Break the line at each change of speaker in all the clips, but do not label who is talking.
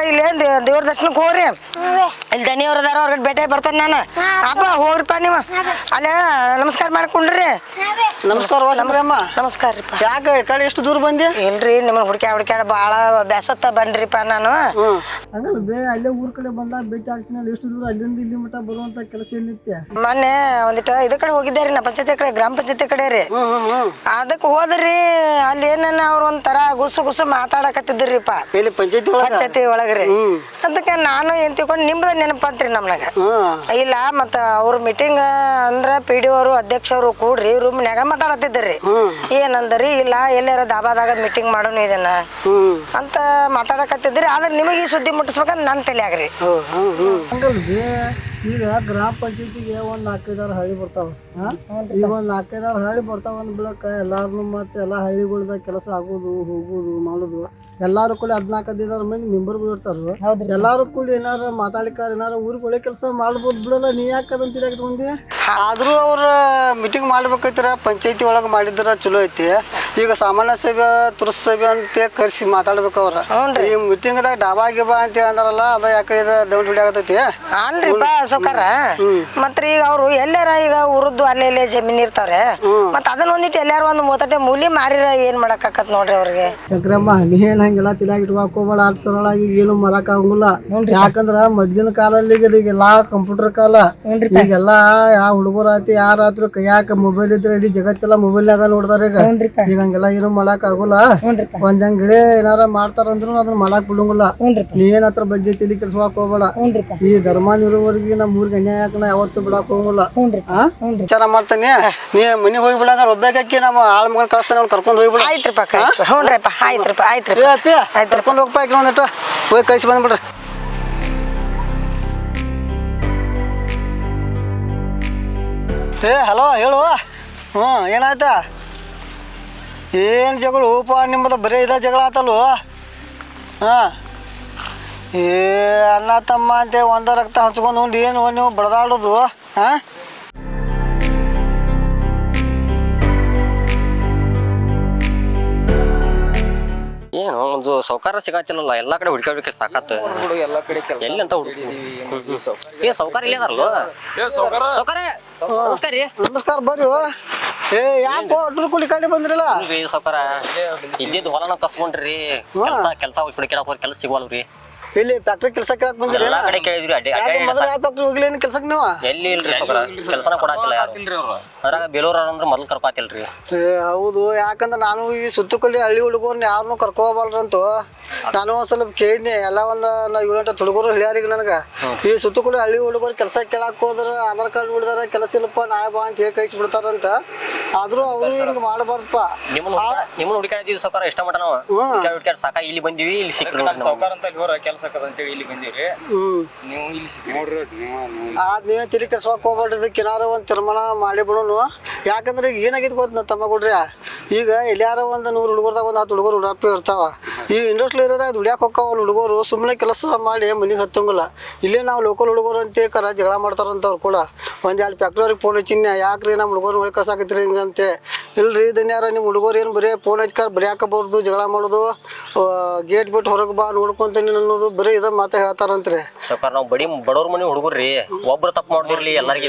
ಇರ್ಲಿ ನೀವು ಆಟ ಇಲ್ಲೇ ದೇ- ದೇವ್ರ ದರ್ಶನಕ್ಕೆ ಹೋಗ್ರಿ. ಇಲ್ಲಿ ದನಿಯವ್ರ ಅದಾರ ಅವ್ರಿಗೆ ಭೇಟಿ ಬರ್ತಾನೆ ನಾನು. ಅಪ್ಪ ಹೋಗ್ರಿಪ್ಪ ನೀವು. ಅಲ್ಲೇ ನಮಸ್ಕಾರ ಮಾಡ್ಕೊಂಡ್ರಿ.
ನಮಸ್ಕಾರ ನಮಸ್ಕಾರಮ್ಮ
ನಮಸ್ಕಾರ ರೀಪ್ಪ
ಯಾಕೆ ಈ ಕಡೆ ಎಷ್ಟು ದೂರ ಬಂದಿ?
ಇಲ್ರಿ ನಿಮ್ಮನ್ನ ಹುಡ್ಕ್ಯಾ ಹುಡ್ಕ್ಯಾಡ ಬಹಳ ಬ್ಯಾಸತ್ತ ಬನ್ರಿಪ್ಪ ನಾನು.
ಹಂಗಲ್ಲ ಬೇ ಅಲ್ಲೇ ಊರ್ ಕಡೆ ಬಂದಾಗ ಭೇಟಿ ಆಗ್ತೀನಿ ಅಲ್ಲಿ ಎಷ್ಟು ದೂರ ಅಲ್ಲಿಂದ ಇಲ್ಲಿ ಮಟ್ಟ ಬರುವಂತ ಕೆಲಸ ಏನಿತ್ಯ?
ಮೊನ್ನೆ ಒಂದಿಟ ಇದ ಕಡೆ ಹೋಗಿದ್ದೆ ರೀ ನಾ ಪಂಚಾಯತಿ ಕಡೆ ಗ್ರಾಮ ಪಂಚಾಯತಿ ಕಡೆ ರೀ. ಅದಕ್ಕೆ ಹೋದ್ರಿ ಅಲ್ಲಿ ಏನನ್ನ ಅವ್ರ ಒಂಥರ ಗುಸು ಗುಸು ಮಾತಾಡಕತ್ತಿದ್ರಿಪ್ಪ
ಇಲ್ಲಿ ಪಂಚಾಯತಿ
ಪಂಚಾಯತಿ ಒಳಗ್ರಿ. ಅದಕ್ಕೆ ನಾನು ಏನ್ ತಿಳ್ಕೊಂಡು ನಿಮ್ದ ನೆನಪಂತ್ರಿ ನಮ್ನಾಗ. ಇಲ್ಲ ಮತ್ತ ಅವ್ರ ಮೀಟಿಂಗ್ ಅಂದ್ರ ಪಿ ಡಿ ಅವರು ಅಧ್ಯಕ್ಷರು ಕೂಡ್ರಿ ರೂಮ್ನ್ಯಾಗ ಮಾತಾಡತ್ತಿದ್ರಿ. ಏನಂದ್ರಿ ಇಲ್ಲ ಎಲ್ಲಾರ ದಾಬಾದಾಗ ಮೀಟಿಂಗ್ ಮಾಡೋನು ಇದನ್ನ.
ಹ್ಮ್.
ಅಂತ ಮಾತಾಡಕತ್ತಿದ್ರಿ ಆದ್ರೆ ನಿಮಗೆ ಈ ಸುದ್ದಿ ಮುಟ್ಟಿಸ್ಬೇಕಂತ ನನ್ನ ತಲೆ
ಆಗ್ರಿ ಹ್ಮ್ ಹ್ಮ್. ಈಗ ಗ್ರಾಮ ಪಂಚಾಯತಿಗೆ ಒಂದ್ ನಾಲ್ಕೈದಾರು ಹಳ್ಳಿ ಬರ್ತಾವ? ಈಗ ಒಂದ್ ನಾಲ್ಕೈದಾರು ಹಳ್ಳಿ ಬರ್ತಾವ ಅಂದ್ ಬಿಳಕ ಎಲ್ಲಾರ್ನು ಮತ್ತೆ ಎಲ್ಲಾ ಹಳ್ಳಿಗಳ್ದಾಗ ಕೆಲಸ ಆಗೋದು ಹೋಗೋದು ಮಾಡೋದು. ಎಲ್ಲಾರು ಕೂಡ ಹದಿನಾಲ್ಕು ಹದಿನೈದಾರು ಮಂದಿ ಮೆಂಬರ್ಗಳು ಇರ್ತಾರ. ಎಲ್ಲಾರು ಕೂಡ ಏನಾರ ಮಾತಾಡಿಕಾರ ಏನಾರ ಊರಿಗೆ ಒಳ್ಳೆ ಕೆಲಸ ಮಾಡ್ಬೋದು ಬಿಡಲ್ಲ ನೀ ಯಾಕೆ ಬಂದಿ ಆದ್ರೂ ಅವ್ರ ಮೀಟಿಂಗ್ ಮಾಡ್ಬೇಕೈತರ ಪಂಚಾಯತಿ ಒಳಗ ಮಾಡಿದ್ರ ಚಲೋ ಐತಿ. ಈಗ ಸಾಮಾನ್ಯ ಸಭೆ ತುರ್ಸ ಸಭೆ ಅಂತ ಕರೆಸಿ ಮಾತಾಡ್ಬೇಕು ಅವ್ರ. ಈ ಮೀಟಿಂಗ್ ದಾಗ ಡಾಬಾ ಗಿಬಾ ಅಂತ ಅಂದಾರಲ್ಲ ಅದ ಯಾಕೆ ಇದು ಡೌನ್ ಆಗತೈತಿ
ಅಲ್ರಿಪ್ಪ ಸೌಕಾರ ಮತ್ರಿ ಈಗ ಅವ್ರು ಎಲ್ಲಾರ ಈಗ ಉರುದ್ದು ಅಲ್ಲೇ ಇಲ್ಲೇ ಜಮೀನ್ ಇರ್ತಾವ್ರೆ. ಮತ್ತ ಅದನ್ನ ಒಂದಿಟ್ಟು ಎಲ್ಲಾರು ಒಂದ್ ಮೂವತ್ತೆ ಮೂಲಿ ಮಾರಿರ ಏನ್ ಮಾಡಕ್ ನೋಡ್ರಿ ಅವ್ರಿಗೆ?
ಶಂಕರಮ್ಮ ನೀನ್ ಹಂಗೆಲ್ಲ ತಿಲಾಗ ಇಟ್ಕೋಬೇಡ ಅಟ್ ಸರಳಾಗಿ ಏನು ಮರಕ್ ಆಗಂಗಿಲ್ಲ ಯಾಕಂದ್ರ ಮದ್ದಿನ ಕಾಲಲ್ಲಿ ಈಗ ಈಗೆಲ್ಲಾ ಕಂಪ್ಯೂಟರ್ ಕಾಲ. ಈಗೆಲ್ಲ ಯಾವ ಹುಡುಗರ ಆಯ್ತು ಯಾರಾದ್ರೂ ಕೈಯಾಕ ಮೊಬೈಲ್ ಇದ್ರೆ ಇಡೀ ಜಗತ್ತೆಲ್ಲ ಮೊಬೈಲ್ ನಾಗ ನೋಡ್ತಾರ ಈಗ. ಈಗ ಹಂಗೆಲ್ಲ ಏನು ಮಾಡಕ್ ಆಗುಲ್ಲ. ಒಂದ್ ಗಿಡ ಏನಾರ ಮಾಡ್ತಾರಂದ್ರು ಅದನ್ನ ಮಾಡಕ್ ಬಿಡಂಗಿಲ್ಲ. ನೀನ್ ಹತ್ರ ಬಗ್ಗೆ ತಿಳಿ ಕೆಲ್ಸ ಹೋಗ್ಬೇಡ. ಈ ಧರ್ಮ ನಿರುವವರೆಗೆ ನಮ್ಮ ಗಂಟೆ ಯಾಕೆ ನಾ ಯಾವತ್ತೂ ಬಿಡಕ್ ಹೋಗಂಗಿಲ್ಲ ವಿಚಾರ ಮಾಡ್ತಾನೆ. ನೀ ಮನೆಗೆ ಹೋಗಿ ಬಿಡಂಗ ಒಬ್ಬಾಕಿ ನಮ್ಮ ಆಳ್ ಮಗನ್ ಕಳಿಸ್ತಾನೆ ಅವ್ನು ಕರ್ಕೊಂಡು ಹೋಗಿ ಬಿಡ.
ಆಯ್ತ್ರಿಪ್ಪ ಕಳಿಸ್ಬಿಡ್ರಿ ಹ್ಞೂನ್ರಿಪ್ಪ ಆಯ್ತ್ರಿಪ್ಪ ಆಯ್ತ್ರಿಪ್ಪ.
ಅಪ್ಪಿ ಕರ್ಕೊಂಡು ಹೋಗ್ಪ ಆಕಿ ಒಂದಿಟ್ಟು ಹೋಗಿ ಕಳಿಸಿ ಬಂದ್ಬಿಡ್ರಿ. ಏ ಹಲೋ ಹೇಳು. ಹ್ಞೂ ಏನಾಯ್ತಾ? ಏನು ಜಗಳ? ಹೂಪ ನಿಮ್ಮದು ಬರೀ ಇದ ಜಗಳ ಆತಲ್ವ ಹಾಂ? ಏ ಅಣ್ಣ ತಮ್ಮ ಅಂತ ಒಂದ ರಕ್ತ ಹಚ್ಕೊಂಡು ಉಂಡು ಏನು ನೀವು ಬಡದಾಡೋದು ಹಾ
ಏನು ಒಂದು ಸೌಕಾರ ಸಿಗತ್ತಿಲ್ಲಲ್ಲ ಎಲ್ಲಾ ಕಡೆ ಹುಡ್ಕಾಡ್ಲಿಕ್ಕೆ ಸಾಕತ್ತ ಎಲ್ಲಿ ಅಂತ ಹುಡುಕಿ ಏ ಸೌಕಾರ ಇಲ್ಲ ಅದಾರಲ್ಲ? ಸೌಕಾರ ನಮಸ್ಕಾರ ರೀ.
ನಮಸ್ಕಾರ ಬರ್ರಿ ಏ ಯಾಕೆ ಅಡ್ರ ಕುಡಿ ಕಡೆ ಬಂದ್ರಲ್ಲ?
ಸೌಕಾರ ಇದ್ದಿದ್ದು ಹೊಲನ ಕಸ್ಕೊಂಡ್ರಿ ಕೆಲಸ ಕೆಲಸ ಹುಡುಕಾಡಕ್ ಹೋಗಿ ಕೆಲಸ ಸಿಗೋಲ್ರಿ
ಇಲ್ಲಿ ಫ್ಯಾಕ್ಟ್ರಿ ಕೆಲಸ ಕೇಳಕ್ ಬಂದಿರಿ?
ಎಲ್ಲಾ ಕಡೆ ಕೇಳಿದ್ರಿ ಅಡ್ಡಿ ಅಡ್ಡಿ
ಮೊದಲು ಯಾವ ಫ್ಯಾಕ್ಟ್ರಿ ಹೋಗಿಲ್ಲ ಕೆಲ್ಸಕ್ಕೆ ನೀವು?
ಎಲ್ಲಿ ಇಲ್ರಿ ಸೌಕಾರ ಕೆಲಸನ ಕೊಡಾತಿಲ್ಲ ಯಾರು? ಅದ್ರಾಗ ಬೇಲೂರ ಅಂದ್ರೆ ಮೊದಲು ಕರ್ಕೊತಿಲ್ರಿ.
ಏ, ಹೌದು ಯಾಕಂದ್ರೆ ನಾನು ಈ ಸುತ್ತಕಲ್ಲಿ ಹಳ್ಳಿ ಹುಡುಗರ್ನ ಯಾರನ್ನೂ ಕರ್ಕೋಬಾರ್ದಂತು ನಾನು ಒಂದ್ ಸ್ವಲ್ಪ ಕೇಳಿದ್ನಿ. ಎಲ್ಲ ಒಂದು ಏಳು ಗಂಟೆ ಹುಡುಗರು ಹೇಳ್ಯಾರೀಗ ನನಗೆ. ಈ ಸುತ್ತಕಲ್ಲಿ ಹಳ್ಳಿ ಹುಡುಗರು ಕೆಲಸ ಕೇಳಕ್ ಹೋದ್ರ ಆಧಾರ್ ಕಾರ್ಡ್ ಬಿಡ್ದಾರ ಕೆಲಸ ಇಲ್ಲಪ್ಪ ನಾಳೆ ಬಾ ಅಂತ ಹೇಳಿ ಕಳಿಸಿ ಬಿಡ್ತಾರಂತ. ಆದ್ರೂ ಅವರು ಹಿಂಗ್ ಮಾಡಬಾರ್ದಪ್ಪ.
ನಿಮ್ಮನ್ನ ಹುಡ್ಕ- ನಿಮ್ಮನ್ನ ಹುಡುಕಾಡಿದ್ವಿ ಸೌಕಾರ ಇಷ್ಟ ಮಟ ನಾವು ಹುಡುಕಾಡ್ ಹುಡುಕಾಡ್ ಸಾಕ ಇಲ್ಲಿ ಬಂದಿವಿ ಇಲ್ಲಿ ಸಿಕ್ಕ
ಸೌಕಾರ. ಅಂತ ಇವ್ರ ಹೊರ ಕೆಲಸ ಅಂತೇಳಿ ಇಲ್ಲಿ ಬಂದಿವ್ರಿ.
ಹ್ಮ್.
ನೀವು ಇಲ್ಲಿ ಸಿಕ್ಕಿ ನೋಡ್ರಿ ನೀವು
ಆದ್ ನೀವೇ ತಿಳಿ ಕೆಡ್ಸೋಕೆ ಹೋಗ್ಬೇಡ್ರಿ ಇದಕ್ಕೆ ಏನಾರ ಒಂದು ತೀರ್ಮಾನ ಮಾಡಿ ಬಿಡೋನು. ಯಾಕಂದ್ರೆ ಈಗ ಏನಾಗಿದ್ ಗೊತ್ತ ತಮ್ಮ ಕೊಡ್ರಿ ಈಗ ಎಲ್ಲಾರ ಒಂದು ನೂರು ಹುಡುಗರ್ದಾಗ ಒಂದು ಹತ್ತು ಹುಡುಗರು ಉಡಾಪಿ ಇರ್ತಾವ. ಈ ಇಂಡಸ್ಟ್ರಿ ಇರೋದಾಗ ದುಡಿಯಾಕ ಹೋಗ್ತಾವ ಹುಡುಗರು ಸುಮ್ಮನೆ ಕೆಲಸ ಮಾಡಿ ಮನೆಗೆ ಹತ್ತಂಗಿಲ್ಲ. ಇಲ್ಲೇ ನಾವು ಲೋಕಲ್ ಹುಡುಗರು ಅಂತ ಕರ ಜಗಳ ಮಾಡ್ತಾರಂತ ಅವ್ರು ಕೂಡ. ಒಂದು ಎರಡು ಫ್ಯಾಕ್ಟ್ರಿಯವ್ರಿಗೆ ಫೋನ್ ಹಚ್ಚಿನ ಯಾಕ್ರಿ ನಮ್ಮ ಹುಡುಗರು ಒಳಗೆ ಕಳ್ಸಾಕತ್ರಿ ಹಿಂಗಂತೆ ಇಲ್ರಿ ಇದನ್ಯಾರ ನಿಮ್ಮ ಹುಡುಗರು ಏನು ಬರೀ ಫೋನ್ ಹಚ್ಕಾರ ಬರೆಯಾಕಬಾರ್ದು ಜಗಳ ಮಾಡೋದು ಗೇಟ್ ಬಿಟ್ಟು ಹೊರಗೆ ಬಾ ನೋಡ್ಕೊಂತೀನಿ ಅನ್ನೋದು ಬರೀ ಇದ ಮಾತಾ ಹೇಳ್ತಾರಂತ್ರಿ.
ಸರ್ಕಾರ ನಾವು ಬಡಿ ಬಡವ್ರ ಮನೆ ಹುಡುಗರ್ರಿ ಒಬ್ರು ತಪ್ಪು ಮಾಡಿರ್ಲಿ ಎಲ್ಲರಿಗೆ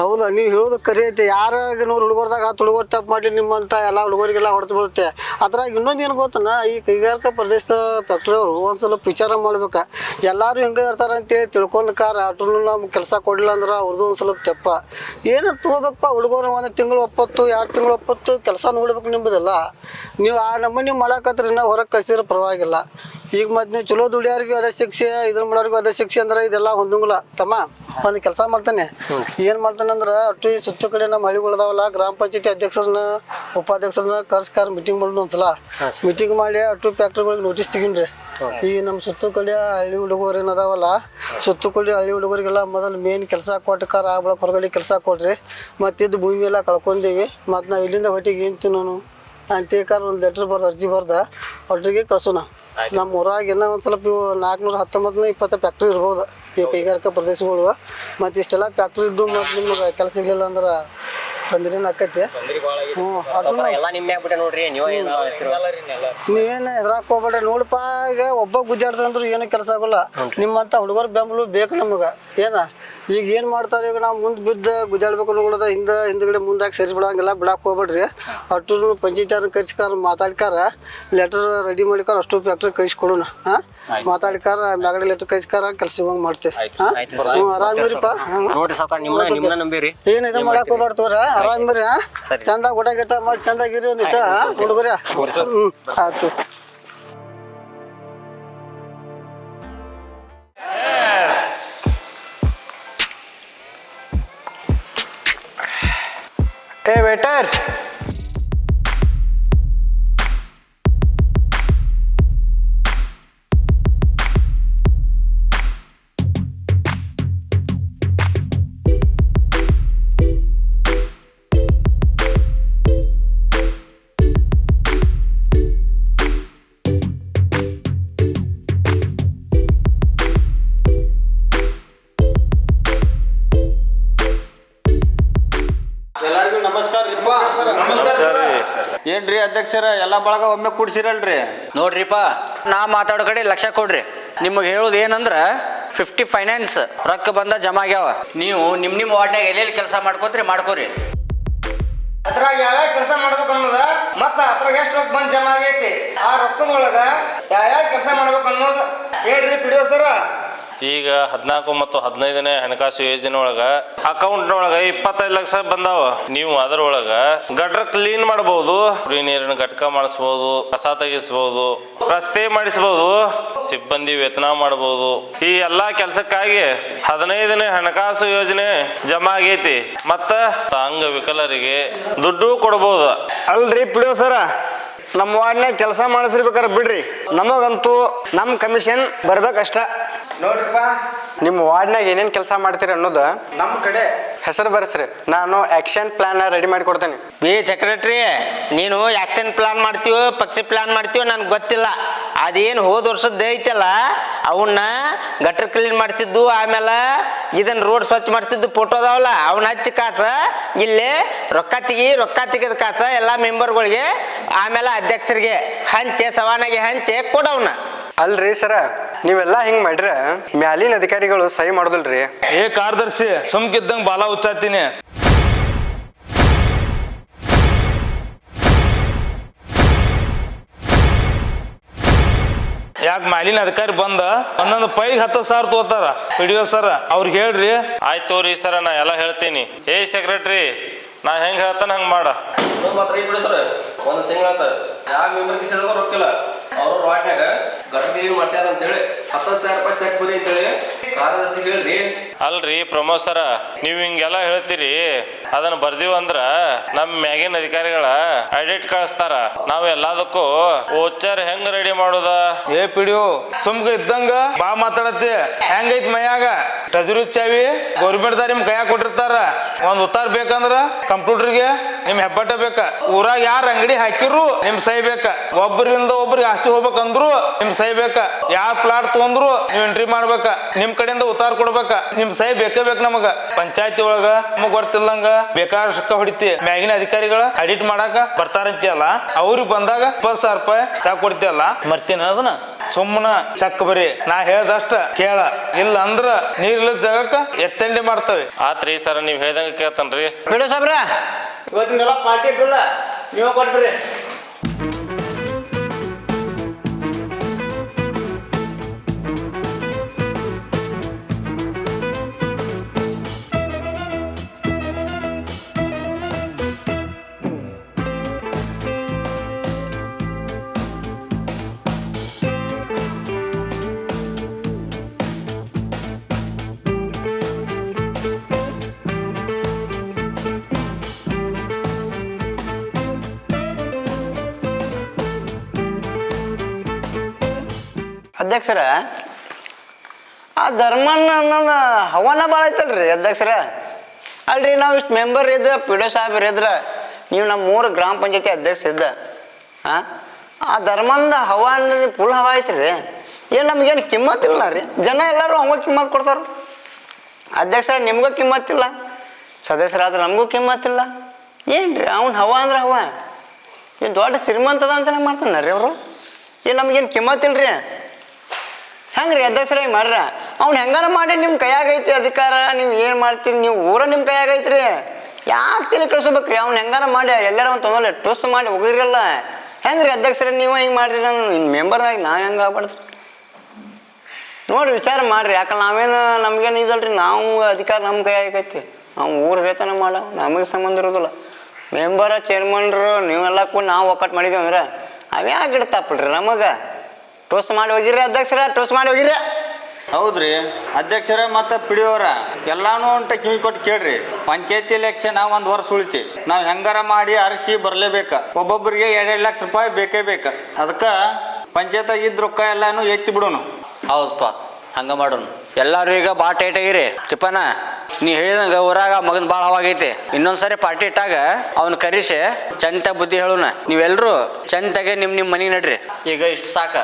ಹೌದಾ ನೀವು ಹೇಳೋದು ಕರಿ ಐತಿ. ಯಾರ ನೂರು ಹುಡುಗರ್ದಾಗ ಹತ್ತು ಹುಡುಗರು ತಪ್ಪು ಮಾಡಿ ನಿಮ್ಮಂತ ಎಲ್ಲ ಹುಡುಗರಿಗೆಲ್ಲ ಹೊಡೆದು ಬೀಳುತ್ತೆ ಅದ್ರಾಗ ಇನ್ನೊಂದು ಏನು ಗೊತ್ತನ ಈ ಕೈಗಾರಿಕಾ ಪ್ರದೇಶದ ಫ್ಯಾಕ್ಟ್ರಿ ಅವರು ಒಂದ್ಸಲ ವಿಚಾರ ಮಾಡ್ಬೇಕ. ಎಲ್ಲಾರು ಹಿಂಗೆ ಇರ್ತಾರ ಅಂತೇಳಿ ತಿಳ್ಕೊಂಡ್ ಕಾರ ಅಟ್ರು ನಮ್ಗೆ ಕೆಲಸ ಕೊಡಲಿಲ್ಲ ಅಂದ್ರೆ ಅವ್ರದ್ದು ಒಂದು ಸ್ವಲ್ಪ ತೆಪ್ಪ. ಏನು ತಗೋಬೇಕಪ್ಪ ಹುಡುಗರು ಒಂದು ತಿಂಗಳು ಒಪ್ಪತ್ತು ಎರಡು ತಿಂಗಳು ಒಪ್ಪತ್ತು ಕೆಲಸ ನೋಡ್ಬೇಕು ನಿಮ್ಮದಲ್ಲ ನೀವು ಆ ನಮ್ಮನೆ ಮಾಡಾಕತ್ರಿ ನಾವು ಹೊರಗೆ ಕಳ್ಸಿದ್ರೆ ಪರವಾಗಿಲ್ಲ. ಈಗ ಮತ್ತೆ ನೀವು ಚಲೋ ದುಡಿಯೋರಿಗೂ ಅದೇ ಶಿಕ್ಷೆ ಇದನ್ನ ಮಾಡೋರಿಗೂ ಅದೇ ಶಿಕ್ಷೆ ಅಂದ್ರೆ ಇದೆಲ್ಲ ಹೊಂದಂಗಿಲ್ಲ ತಮ್ಮ ಒಂದು ಕೆಲಸ ಮಾಡ್ತಾನೆ. ಏನು ಮಾಡ್ತಾನೆ ಅಂದ್ರೆ ಅಷ್ಟು ಈ ಸುತ್ತ ಕಡೆ ನಮ್ಮ ಹಳ್ಳಿಗಳದಾವಲ್ಲ ಗ್ರಾಮ ಪಂಚಾಯತಿ ಅಧ್ಯಕ್ಷರನ್ನ ಉಪಾಧ್ಯಕ್ಷರನ್ನ ಕರ್ಸ್ಕಾರ ಮೀಟಿಂಗ್ ಮಾಡೋಣ ಒಂದ್ಸಲ. ಮೀಟಿಂಗ್ ಮಾಡಿ ಅಷ್ಟು ಫ್ಯಾಕ್ಟ್ರಿಗಳಿಗೆ ನೋಟಿಸ್ ತೆಗೀನ್ರಿ. ಈ ನಮ್ಮ ಸುತ್ತ ಕಡೆ ಹಳ್ಳಿ ಹುಡುಗರು ಏನದಾವಲ್ಲ ಸುತ್ತ ಕಡೆ ಹಳ್ಳಿ ಹುಡುಗರಿಗೆಲ್ಲ ಮೊದಲು ಮೇನ್ ಕೆಲಸ ಕೊಟ್ಟಕಾರ ಆ ಬಳಕ ಹೊರಗಡೆ ಕೆಲಸ ಕೊಡ್ರಿ ಮತ್ತಿದ್ದು ಭೂಮಿ ಎಲ್ಲ ಕಳ್ಕೊಂಡೀವಿ. ಮತ್ತು ನಾವು ಇಲ್ಲಿಂದ ಹೊಟ್ಟಿಗೆ ಏನು ತಿನ್ನೋನು? ಅಂತೇಕಾರ ಒಂದು ಲೆಟ್ರ್ ಬರ್ದು ಅರ್ಜಿ ಬರ್ದ ಒಟ್ಟಿಗೆ ಕಳ್ಸೋಣ. ನಮ್ಮ ಊರಾಗ ಇನ್ನೂ ಒಂದು ಸ್ವಲ್ಪ ಇವು ನಾಲ್ಕುನೂರ ಹತ್ತೊಂಬತ್ತು ಇಪ್ಪತ್ತು ಫ್ಯಾಕ್ಟ್ರಿ ಇರ್ಬೋದು. ಈ ಕೈಗಾರಿಕಾ ಪ್ರದೇಶಗಳು ಮತ್ತು ಇಷ್ಟೆಲ್ಲ ಫ್ಯಾಕ್ಟ್ರಿ ಇದ್ದು ಮತ್ತು ನಿಮ್ಗೆ ಕೆಲಸ ಸಿಗಲಿಲ್ಲ ಅಂದ್ರೆ ತೊಂದ್ರೆನ ಆಕೈತಿ. ಹ್ಞೂ
ಎದ್ರಾಕ್ ಎಲ್ಲ ನಿಮ್ಮೆ ಆಗ್ಬಿಟ್ಟೆ ನೋಡ್ರಿ ನೀವು ಏನ್
ನೀವೇನು ಹೆದ್ರಾಕ್ ಹೋಗ್ಬೇಡ ನೋಡಪ್ಪ ಈಗ ಒಬ್ಬ ಗುದ್ದಾಡ್ತಂದ್ರು ಏನು ಕೆಲಸ ಆಗೋಲ್ಲ. ನಿಮ್ಮಂತ ಹುಡುಗರ ಬೆಂಬಲ ಬೇಕು ನಮಗ. ಏನ? ಈಗ ಏನು ಮಾಡ್ತಾರೆ ಈಗ ನಾವು ಮುಂದೆ ಬಿದ್ದು ಗುದ್ದಾಡ್ಬೇಕು ನೋಡೋದ ಹಿಂದೆ ಹಿಂದ್ಗಡೆ ಮುಂದಾಗಿ ಸೇರಿಸಿ ಬಿಡಂಗಿಲ್ಲ ಬಿಡಾಕ್ ಹೋಗ್ಬೇಡ್ರಿ. ಅಷ್ಟು ಪಂಚಾಯತ್ ಕರ್ಸ್ಕಾರ ಮಾತಾಡ್ಕಾರ ಲೆಟರ್ ರೆಡಿ ಮಾಡಿಕಾರ ಅಷ್ಟು ಫ್ಯಾಕ್ಟ್ರಿ ಕಳಿಸ್ಕೊಡೋಣ ಹಾಂ? ಮಾತಾಡ್ಕಾರ ಮ್ಯಾಗಡೆ ಲೆಟರ್ ಕಳಿಸ್ಕಾರ ಕೆಲಸ ಹೋಗಿ ಮಾಡ್ತೀವಿ ಆರಾಮಿರಿಪ್ಪ ನೋಡಿ
ನೋಡ್ರಿ ಸಾವ್ಕಾರ ನಿಮ್ಮನ್ನ ನಂಬಿರಿ.
ಏನ್ ಇದು ಮಾಡಕ್ ಹೋಗ್ಬಾರ್ದು ತೋರ ಆರಾಮಿರಿ. ಚಂದ ಊಟ ಗಿಟ ಮಾಡಿ ಚಂದಾಗಿರಿ ಒಂದಿತ್ತ ಹುಡುಗರ ಹ್ಮ್ ಆಯ್ತು
ಎಲ್ಲರಿಗೂ ನಮಸ್ಕಾರ ಏನ್ರಿ ಅಧ್ಯಕ್ಷರ ಎಲ್ಲ ಬಳಗ ಒಮ್ಮೆ ಕೂಡ್ಸಿರಲ್ರಿ?
ನೋಡ್ರಿಪ್ಪ ನಾ ಮಾತಾಡೋ ಕಡೆ ಲಕ್ಷ ಕೊಡ್ರಿ. ನಿಮಗೆ ಹೇಳೋದು ಏನಂದ್ರ ಫಿಫ್ಟಿ ಫೈನಾನ್ಸ್ ರೊಕ್ಕ ಬಂದ ಜಮಾ ಆಗ್ಯಾವ. ನೀವು ನಿಮ್ಮ ನಿಮ್ಮ ವಾರ್ಡ್ನಾಗ ಎಲ್ಲೆಲ್ಲಿ ಕೆಲಸ ಮಾಡ್ಕೋತ್ರಿ ಮಾಡ್ಕೋರಿ.
ಅದ್ರಾಗ ಯಾವ್ಯಾವ ಕೆಲಸ ಮಾಡ್ಬೇಕು ಅನ್ನೋದ ಮತ್ತ ಅದ್ರಾಗ ಎಷ್ಟು ರೊಕ್ಕ ಬಂದ್ ಜಮಾ ಆಗೈತಿ ಆ ರೊಕ್ಕದೊಳಗ ಯಾವ್ಯಾವ ಕೆಲಸ ಮಾಡ್ಬೇಕು ಅನ್ನೋದು ಹೇಳ್ರಿ ಪಿಡಿಯೋ ಸರ.
ಈಗ ಹದಿನಾಲ್ಕು ಮತ್ತು ಹದಿನೈದನೇ ಹಣಕಾಸು ಯೋಜನೆ ಒಳಗ ಅಕೌಂಟ್ನೊಳಗ ಇಪ್ಪತ್ತೈದು ಲಕ್ಷ ಬಂದಾವ. ನೀವು ಅದರೊಳಗ ಗಟ್ರ ಕ್ಲೀನ್ ಮಾಡಬಹುದು ನೀರಿನ ಘಟಕ ಮಾಡಿಸಬಹುದು ಕಸ ತೆಗಿಸಬಹುದು ರಸ್ತೆ ಮಾಡಿಸಬಹುದು ಸಿಬ್ಬಂದಿ ವೇತನ ಮಾಡಬಹುದು ಈ ಎಲ್ಲಾ ಕೆಲಸಕ್ಕಾಗಿ ಹದಿನೈದನೇ ಹಣಕಾಸು ಯೋಜನೆ ಜಮಾ ಆಗೈತಿ. ಮತ್ತ ಅಂಗವಿಕಲರಿಗೆ ದುಡ್ಡು ಕೊಡಬಹುದು
ಅಲ್ರಿ ಪಿಡಿಯೋ ಸರ ನಮ್ಮ ವಾರ್ಡ್ನಾಗ ಕೆಲಸ ಮಾಡಿಸಿರ್ಬೇಕಾರೆ ಬಿಡ್ರಿ. ನಮಗಂತೂ ನಮ್ಮ ಕಮಿಷನ್ ಬರ್ಬೇಕಷ್ಟ.
ನೋಡ್ರಿಪ್ಪ. ನಿಮ್ಮ ವಾರ್ಡ್ನಾಗ ಏನೇನು ಕೆಲಸ ಮಾಡ್ತೀರಿ ಅನ್ನೋದು ನಮ್ಮ ಕಡೆ ಹೆಸರು ಬರ್ಸ್ರಿ. ನಾನು ಆಕ್ಷನ್ ಪ್ಲಾನ್ ರೆಡಿ ಮಾಡಿ ಕೊಡ್ತೇನೆ.
ಏ ಸೆಕ್ರೆಟ್ರಿ ನೀನು ಯಾಕ್ತೇನ್ ಪ್ಲಾನ್ ಮಾಡ್ತೀವೋ ಪಕ್ಷಿ ಪ್ಲಾನ್ ಮಾಡ್ತೀವೋ ನನಗೆ ಗೊತ್ತಿಲ್ಲ. ಅದೇನು ಹೋದ ವರ್ಷದ ಐತಲ್ಲ ಅವನ್ನ ಗಟ್ರ ಕ್ಲೀನ್ ಮಾಡ್ತಿದ್ದು ಆಮೇಲೆ ಇದನ್ನ ರೋಡ್ ಸ್ವಚ್ಛ ಮಾಡ್ತಿದ್ದು ಫೋಟೋ ಅದಾವಲ್ಲ ಅವನ್ನ ಹಚ್ಚಿ ಕಾಸ ಇಲ್ಲಿ ರೊಕ್ಕ ತೆಗಿ ರೊಕ್ಕ ತೆಗೆದ ಕಾಸ ಎಲ್ಲ ಮೆಂಬರ್ಗಳಿಗೆ ಆಮೇಲೆ ಅಧ್ಯಕ್ಷರಿಗೆ ಹಂಚೆ ಸವಾನಾಗಿ ಹಂಚೆ ಕೊಡವನ್ನ
ಅಲ್ರಿ ಸರ. ನೀವೆಲ್ಲ ಹಿಂಗ್ ಮಾಡ್ರ ಮ್ಯಾಲಿನ ಅಧಿಕಾರಿಗಳು ಸಹಿ ಮಾಡೋದಿಲ್ರಿ.
ಏ ಕಾರ್ದರ್ಶಿ ಸುಮ್ಕಿದ್ದಂಗ್ ಬಾಲ ಉಚ್ಚಾತೀನಿ ಯಾಕೆ ಮ್ಯಾಲಿನ ಅಧಿಕಾರಿ ಬಂದ? ಒಂದೊಂದು ಪೈಗ್ ಹತ್ತು ಸಾವಿರ ತಗೋತಾರ. ಪಿಡಿಯೋ ಸರ್ ಅವ್ರಿಗೆ ಹೇಳ್ರಿ. ಆಯ್ತು ತೋರಿ ಸರ ನಾ ಎಲ್ಲ ಹೇಳ್ತೀನಿ. ಏ ಸೆಕ್ರೆಟ್ರಿ ನಾ ಹೆಂಗ್ ಹೇಳ್ತಾನ ಹಂಗ್ ಮಾಡ.
ಒಂದು ತಿಂಗಳ ಯಾವ ರೊಕ್ಕಿಲ್ಲ? ಅವರು ವಾಟ್ಯಾಗ ಗಟ್ಟಿ ಮಾಡ್ಸ್ಯಾರ ಅಂತೇಳಿ ಹತ್ತತ್ತು ಸಾವಿರ ರೂಪಾಯಿ ಚೆಕ್ ಬರೀ ಅಂತೇಳಿ ಕಾರ್ಯದರ್ಶಿ ಹೇಳ್ರಿ
ಅಲ್ರಿ ಪ್ರಮೋದ್ ಸರ, ನೀವ್ ಹಿಂಗೆಲ್ಲ ಹೇಳ್ತೀರಿ, ಅದನ್ನ ಬರ್ದೀವ ಅಂದ್ರ ನಮ್ ಮ್ಯಾಗಿನ ಅಧಿಕಾರಿಗಳ ಐಡಿಟ್ ಕಳಿಸ್ತಾರ. ನಾವ್ ಎಲ್ಲದಕ್ಕೂ ಓಚರ್ ಹೆಂಗ್ ರೆಡಿ ಮಾಡುದ? ಏ ಪಿಡಿಯು, ಸುಮ್ಗ ಇದ್ದಂಗ ಬಾ ಮಾತಾಡತ್ತಿ. ಹೆಂಗೈತ್ ಮೈಯಾಗ? ಟ್ರೆಜರಿ ಚಾವಿ ಗೌರ್ಮೆಂಟ್ ದಾರಿ ನಿಮ್ ಕೈಯಾಗ ಕೊಟ್ಟಿರ್ತಾರ. ಒಂದ್ ಉತ್ತಾರ ಬೇಕಂದ್ರ ಕಂಪ್ಯೂಟರ್ಗೆ ನಿಮ್ ಹೆಬ್ಬಟ್ಟ ಬೇಕ. ಊರಾಗ ಯಾರ ಅಂಗಡಿ ಹಾಕಿರು, ನಿಮ್ ಸೈ ಬೇಕ. ಒಬ್ಬರಿಂದ ಒಬ್ರಿಗೆ ಆಸ್ತಿ ಹೋಗ್ಬೇಕಂದ್ರು ನಿಮ್ ಸೈ ಬೇಕ. ಯಾವ ಪ್ಲಾಟ್ ತಗೊಂಡ್ರು ನೀವ್ ಎಂಟ್ರಿ ಮಾಡ್ಬೇಕ. ನಿಮ್ ಕಡೆಯಿಂದ ಉತ್ತಾರ ಕೊಡ್ಬೇಕ. ನಿಮ್ ಸೈ ಬೇಕೇ ಬೇಕು ನಮಗ. ಪಂಚಾಯತಿ ಒಳಗ ನಮಗ್ ಗೊತ್ತಿಲ್ಲಂಗ ಬೇಕಾದ ರೊಕ್ಕ ಹೊಡಿತಿ. ಮ್ಯಾಗಿನ ಅಧಿಕಾರಿಗಳ ಅಡಿಟ್ ಮಾಡಾಕ ಬರ್ತಾರಂತಿಯಲ್ಲ ಅವ್ರಿಗೆ ಬಂದಾಗ ಇಪ್ಪತ್ ಸಾವಿರ ರೂಪಾಯಿ ಚಾಕ್ ಕೊಡ್ತೀಯಲ್ಲ. ಮರ್ತೀನಿ ಅದನ್ನ? ಸುಮ್ಮನ ಚಕ್ ಬರಿ. ನಾ ಹೇಳ್ದಷ್ಟ ಕೇಳ. ಇಲ್ಲ ಅಂದ್ರ ನೀರಿಲ್ಲ ಜಾಗಕ್ಕ ಎತ್ತಂಡಿ ಮಾಡ್ತವೆ. ಆತ್ರಿ ಸರ್ ನೀವ್ ಹೇಳ್ದಂಗ ಕೇಳ್ತನ್ರಿ.
ಬಿಡು ಸಾಬ್ರ.
ಇವತ್ತಿನ ಪಾರ್ಟಿ ಬಿಡ ನೀವು ಕೊಟ್ಬಿಡ್ರಿ.
ಅಧ್ಯಕ್ಷರ? ಆ ಧರ್ಮನ್ನ ಅನ್ನೋದು ಹವನ ಭಾಳ ಐತಲ್ರಿ ಅಧ್ಯಕ್ಷರ. ಅಲ್ರಿ ನಾವು ಇಷ್ಟು ಮೆಂಬರ್ ಇದ್ರೆ, ಪಿ ಡಿ ಸಾಹೇಬ್ರು ಇದ್ರ, ನೀವು ನಮ್ಮ ಮೂರು ಗ್ರಾಮ ಪಂಚಾಯತಿ ಅಧ್ಯಕ್ಷ ಇದ್ದ
ಹಾಂ ಆ ಧರ್ಮಂದ ಹವಾ ಅನ್ನೋದು ಫುಲ್ ಹವಾ ಐತ್ರಿ. ಏನು ನಮಗೇನು ಕಿಮ್ಮತ್ತಿಲ್ಲ ರೀ? ಜನ ಎಲ್ಲರೂ ಅವಾಗ ಕಿಮ್ಮತ್ ಕೊಡ್ತಾರೆ. ಅಧ್ಯಕ್ಷರ ನಿಮಗೂ ಕಿಮ್ಮತ್ತಿಲ್ಲ ಸದಸ್ಯರಾದ್ರೆ ನಮಗೂ ಕಿಮ್ಮತ್ತಿಲ್ಲ ಏನು ರೀ ಅವ್ನು ಹವಾ ಅಂದ್ರೆ ಹವಾ? ಏನು ದೊಡ್ಡ ಶ್ರೀಮಂತದ ಅಂತಾನೆ ಮಾಡ್ತಾನೆ ರೀ ಅವರು? ಏನು ನಮಗೇನು ಕಿಮ್ಮತ್ತಿಲ್ಲ ರೀ ಹೆಂಗೆ ರೀ ಅಧ್ಯಕ್ಷರಾಗಿ ಮಾಡ್ರ. ಅವ್ನು ಹೆಂಗಾರ ಮಾಡಿ ನಿಮ್ಮ ಕೈಯಾಗೈತಿ ಅಧಿಕಾರ? ನೀವು ಏನು ಮಾಡ್ತೀರಿ? ನೀವು ಊರ ನಿಮ್ಮ ಕೈಯಾಗೈತ್ರಿ ಯಾಕೆ ತಿಳಿ ಕಳಿಸ್ಬೇಕ್ರಿ? ಅವ್ನು ಹೆಂಗಾರ ಮಾಡಿ ಎಲ್ಲಾರ ಒಂದು ತೊಂದರೆ ಟೋಸ್ ಮಾಡಿ ಹೋಗಿರಲ್ಲ ಹೆಂಗ್ರಿ ಅಧ್ಯಕ್ಷರೇ ನೀವು ಹಿಂಗೆ ಮಾಡ್ರಿ? ನಾನು ಮೆಂಬರ್ ಆಗಿ ನಾವು ಹೆಂಗೆ ಆಗ್ಬಾರ್ದು ನೋಡಿ ವಿಚಾರ ಮಾಡ್ರಿ. ಯಾಕಂದ್ರೆ ನಾವೇನು, ನಮ್ಗೇನು ಇದಲ್ರಿ. ನಾವು ಅಧಿಕಾರ ನಮ್ಮ ಕೈ ಆಗೈತಿ ನಾವು ಊರ ವೇತನ ಮಾಡ. ನಮಗೆ ಸಂಬಂಧ ಇರೋದಿಲ್ಲ. ಮೆಂಬರ, ಚೇರ್ಮನ್ರು, ನೀವೆಲ್ಲ ಕೂಡ ನಾವು ಒಕ್ಕಟ್ಟು ಮಾಡಿದ್ವಿ ಅಂದ್ರೆ, ಅವೇ ಆಗಿಡ್ತಾಪಲ್ರಿ ನಮಗೆ? ಟೋಸ್ ಮಾಡಿ ಹೋಗಿರ ಅಧ್ಯಕ್ಷರ ಟೋಸ್ ಮಾಡಿ ಹೋಗಿರ
ಹೌದ್ರಿ. ಅಧ್ಯಕ್ಷರ ಮತ್ತು ಪಿಡಿಯೋರ ಎಲ್ಲಾನು ಅಂತ ಕಿವಿ ಕೊಟ್ಟು ಕೇಳ್ರಿ. ಪಂಚಾಯತಿ ಎಲೆಕ್ಷನ್ ಒಂದು ವರ್ಷ ಉಳಿತಿ. ನಾವು ಹೆಂಗಾರ ಮಾಡಿ ಅರಸಿ ಬರಲೇಬೇಕ. ಒಬ್ಬೊಬ್ಬರಿಗೆ ಎರಡೆರಡು ಲಕ್ಷ ರೂಪಾಯಿ ಬೇಕೇ ಬೇಕ. ಅದಕ್ಕೆ ಪಂಚಾಯತ್ ಇದ್ದ ರೊಕ್ಕ ಎಲ್ಲಾನು ಎತ್ತಿ ಬಿಡೋನು.
ಹೌದಪ್ಪ ಹಂಗ ಮಾಡೋಣ ಎಲ್ಲಾರು ಈಗ ಬಾ ಟೈಟ್ ಆಗಿರಿ. ತಿಪ್ಪನ ನೀ ಹೇಳಿದಂಗ ಊರಾಗ ಮಗನ್ ಭಾಳ ಅವಾಗೈತಿ ಇನ್ನೊಂದ್ಸರಿ ಪಾರ್ಟಿ ಇಟ್ಟಾಗ ಅವ್ನ ಕರಿಸಿ ಚಂತ ಬುದ್ಧಿ ಹೇಳೋಣ ನೀವೆಲ್ಲರೂ ಚಂತಾಗೆ ನಿಮ್ ನಿಮ್ ಮನೆ ನಡ್ರಿ. ಈಗ ಇಷ್ಟು ಸಾಕ.